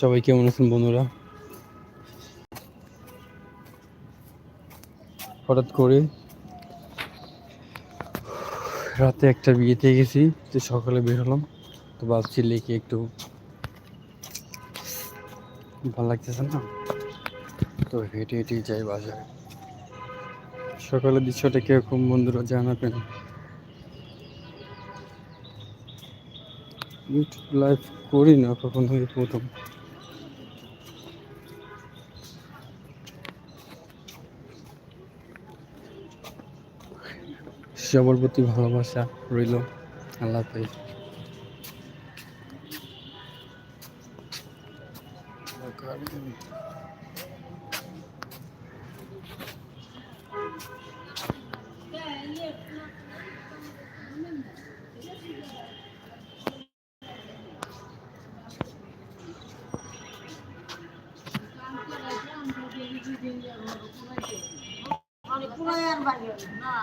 সবাই কেমন আছেন বন্ধুরা? হঠাৎ করে রাতে একটা বিয়েতে গেছি, তো সকালে বের হলাম, তো ভাবছি লেকে একটু ভালো লাগতেছে না, তো হেঁটে হেঁটে যাই বাজারে। সকালের দৃশ্যটা কীরকম বন্ধুরা জানাবেন? ইউটিউব লাইভ করি না কখনো এই প্রথম। সবার প্রতি ভালোবাসা রইল। আল্লাহ হাফেজ। অনেক পুরাই না।